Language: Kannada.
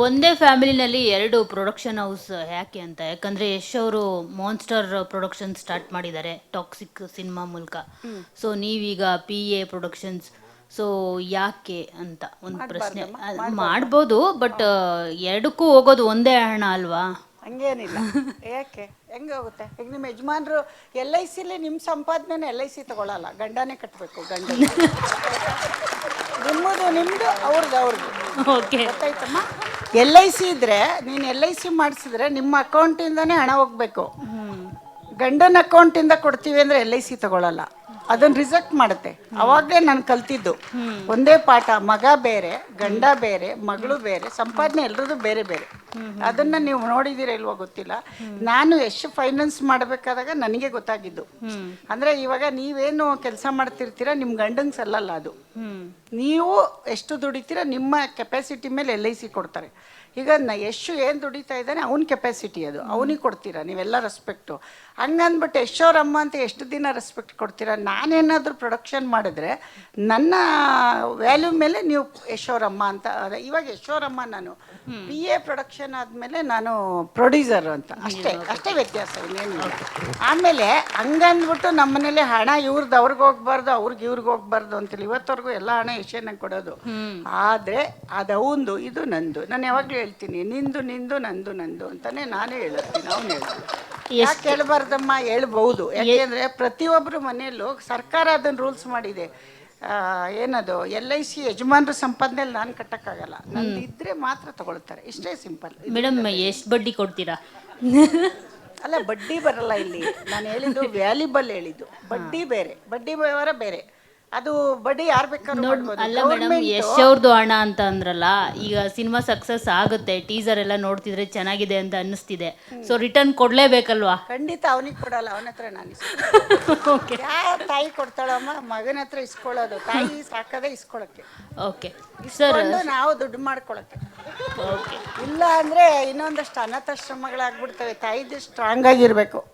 ಒಂದೇ ಫ್ಯಾಮಿಲಿನಲ್ಲಿ ಎರಡು ಪ್ರೊಡಕ್ಷನ್ ಹೌಸ್ ಯಾಕೆ ಅಂತ? ಯಾಕಂದ್ರೆ ಯಶ್ ಅವರು ಮಾನ್ಸ್ಟರ್ ಪ್ರೊಡಕ್ಷನ್ ಸ್ಟಾರ್ಟ್ ಮಾಡಿದ್ದಾರೆ ಟಾಕ್ಸಿಕ್ ಸಿನಿಮಾ ಮೂಲಕ. ಸೊ ನೀವೀಗ ಪಿ ಎ ಪ್ರೊಡಕ್ಷನ್ಸ್ ಸೊ ಯಾಕೆ ಅಂತ ಒಂದು ಪ್ರಶ್ನೆ. ಅದ್ ಮಾಡ್ಬೋದು ಬಟ್ ಎರಡಕ್ಕೂ ಹೋಗೋದು ಒಂದೇ ಹಣ ಅಲ್ವಾ? ಹಂಗೇನಿಲ್ಲ. ಯಾಕೆ? ಹೆಂಗೆ ಹೋಗುತ್ತೆ? ಈಗ ನಿಮ್ಮ ಯಜಮಾನ್ರು ಎಲ್ ಐ ಸಿಲಿ ನಿಮ್ಮ ಸಂಪಾದನೆ ಎಲ್ ಐ ಸಿ ತಗೊಳ್ಳಲ್ಲ ಗಂಡನೇ ಕಟ್ಟಬೇಕು ಗಂಡ ನಿಮ್ಮದು ನಿಮ್ಮದು ಅವ್ರದ್ದು ಅವ್ರದ್ದು ಓಕೆ. ಗೊತ್ತಾಯ್ತಮ್ಮ? ಎಲ್ ಐ ಸಿ ಇದ್ರೆ ನೀನು ಎಲ್ ಐ ಸಿ ಮಾಡಿಸಿದ್ರೆ ನಿಮ್ಮ ಅಕೌಂಟಿಂದನೇ ಹಣ ಹೋಗ್ಬೇಕು. ಗಂಡನ ಅಕೌಂಟಿಂದ ಕೊಡ್ತೀವಿ ಅಂದ್ರೆ ಎಲ್ ಐ ಸಿ ತಗೊಳ್ಳಲ್ಲ ಅದನ್ನ ರಿಜೆಕ್ಟ್ ಮಾಡುತ್ತೆ. ಅವಾಗಲೇ ನಾನು ಕಲ್ತಿದ್ದು. ಒಂದೇ ಪಾಠ ಮಗ ಬೇರೆ ಗಂಡ ಬೇರೆ ಮಗಳು ಬೇರೆ ಸಂಪಾದನೆ ಎಲ್ಲರದು ಬೇರೆ ಬೇರೆ. ಅದನ್ನ ನೀವು ನೋಡಿದಿರ ಇಲ್ವೋ ಗೊತ್ತಿಲ್ಲ. ನಾನು ಎಷ್ಟು ಫೈನಾನ್ಸ್ ಮಾಡಬೇಕಾದಾಗ ನನಗೆ ಗೊತ್ತಾಗಿದ್ದು. ಅಂದ್ರೆ ಇವಾಗ ನೀವೇನು ಕೆಲಸ ಮಾಡ್ತಿರ್ತೀರ ನಿಮ್ಮ ಗಂಡಂಗ್ ಸಲ್ಲಲ್ಲ ಅದು. ನೀವು ಎಷ್ಟು ದುಡಿತೀರ ನಿಮ್ಮ ಕೆಪಾಸಿಟಿ ಮೇಲೆ ಎಲ್ ಐ ಸಿ ಕೊಡ್ತಾರೆ. ಈಗ ನಾ ಎಷ್ಟು ಏನು ದುಡಿತಾ ಇದ್ದಾನೆ ಅವ್ನ ಕೆಪಾಸಿಟಿ ಅದು. ಅವನಿಗೆ ಕೊಡ್ತೀರಾ ನೀವೆಲ್ಲ ರೆಸ್ಪೆಕ್ಟು ಹಂಗಂದ್ಬಿಟ್ಟು ಯಶೋರಮ್ಮ ಅಂತ ಎಷ್ಟು ದಿನ ರೆಸ್ಪೆಕ್ಟ್ ಕೊಡ್ತೀರಾ? ನಾನೇನಾದರೂ ಪ್ರೊಡಕ್ಷನ್ ಮಾಡಿದ್ರೆ ನನ್ನ ವ್ಯಾಲ್ಯೂ ಮೇಲೆ ನೀವು ಯಶೋರಮ್ಮ ಅಂತ ಅದೇ ಇವಾಗ ಯಶೋರಮ್ಮ ನಾನು ಬಿ ಎ ಪ್ರೊಡಕ್ಷನ್ ಆದಮೇಲೆ ನಾನು ಪ್ರೊಡ್ಯೂಸರ್ ಅಂತ. ಅಷ್ಟೇ ಅಷ್ಟೇ ವ್ಯತ್ಯಾಸ ಇನ್ನೇನು ಆಮೇಲೆ ಹಂಗಂದ್ಬಿಟ್ಟು ನಮ್ಮನೇಲಿ ಹಣ ಇವ್ರದ್ದು ಅವ್ರಿಗೆ ಹೋಗ್ಬಾರ್ದು ಅವ್ರಿಗೆ ಇವ್ರಿಗೆ ಹೋಗ್ಬಾರ್ದು ಅಂತೇಳಿ ಇವತ್ತವರೆಗೂ ಎಲ್ಲ ಹಣ ಯಶೇನಾಗ ಕೊಡೋದು. ಆದರೆ ಅದು ಅವಂದು ಇದು ನಂದು. ನಾನು ಯಾವಾಗಲೂ ಹೇಳ್ತೀನಿ. ನಿಂದು ನಿಂದು ನಂದು ನಂದು ಅಂತಾನೆ ನಾನೇ ಹೇಳ್ತೀನಿ ಅವ್ನು ಹೇಳ್ತೀನಿ. ಯಾಕೆ ಹೇಳ್ಬಾರ್ದಮ್ಮ? ಹೇಳ್ಬಹುದು ಯಾಕೆಂದ್ರೆ ಪ್ರತಿಯೊಬ್ಬರು ಮನೆಯಲ್ಲೂ ಸರ್ಕಾರ ಅದನ್ನ ರೂಲ್ಸ್ ಮಾಡಿದೆ. ಏನದು? ಎಲ್ ಐ ಸಿ ಯಜಮಾನ್ರ ಸಂಪಾದನೆಯಲ್ಲಿ ನಾನು ಕಟ್ಟಕ್ಕಾಗಲ್ಲ. ನಂದು ಇದ್ರೆ ಮಾತ್ರ ತಗೊಳ್ತಾರೆ. ಇಷ್ಟೇ ಸಿಂಪಲ್. ಮೇಡಮ್ ಎಷ್ಟು ಬಡ್ಡಿ ಕೊಡ್ತೀರಾ? ಅಲ್ಲ ಬಡ್ಡಿ ಬರಲ್ಲ ಇಲ್ಲಿ. ನಾನು ಹೇಳಿದ್ದು ವ್ಯಾಲ್ಯೂಬಲ್ ಹೇಳಿದ್ದು. ಬಡ್ಡಿ ಬೇರೆ. ಬಡ್ಡಿ ವ್ಯವಹಾರ ಬೇರೆ. ಅದು ಬಡ್ಡಿ ಯಾರು ಬೇಕಾದ್ರೂ ಮಾಡ್ಬೋದು. ಅಲ್ಲ ಮೇಡಮ್ Government- ಯಶ್ ಅವ್ರದ್ದು ಹಣ ಅಂತ ಅಂದ್ರಲ್ಲ ಈಗ ಸಿನಿಮಾ ಸಕ್ಸಸ್ ಆಗುತ್ತೆ ಟೀಸರ್ ಎಲ್ಲ ನೋಡ್ತಿದ್ರೆ ಚೆನ್ನಾಗಿದೆ ಅಂತ ಅನ್ನಿಸ್ತಿದೆ. ಸೊ ರಿಟರ್ನ್ ಕೊಡ್ಲೇಬೇಕಲ್ವಾ? ಖಂಡಿತ ಅವನಿಗೆ ಕೊಡಲ್ಲ ಅವನ ಹತ್ರ ನಾನು ಓಕೆ ಯಾವ ತಾಯಿ ಕೊಡ್ತಾಳಮ್ಮ ಮಗನ ಹತ್ರ ಇಸ್ಕೊಳ್ಳೋದು ತಾಯಿ ಸಾಕದೆ ಇಸ್ಕೊಳಕ್ಕೆ. ಓಕೆ ಸರ್ ಇಸ್ಕೊಂಡು ನಾವು ದುಡ್ಡು ಮಾಡ್ಕೊಳಕ್ಕೆ. ಓಕೆ ಇಲ್ಲ ಅಂದ್ರೆ ಇನ್ನೊಂದಷ್ಟು ಅನಾಥಾಶ್ರಮಗಳಾಗ್ಬಿಡ್ತವೆ ತಾಯಿದು ಸ್ಟ್ರಾಂಗ್ ಆಗಿರ್ಬೇಕು.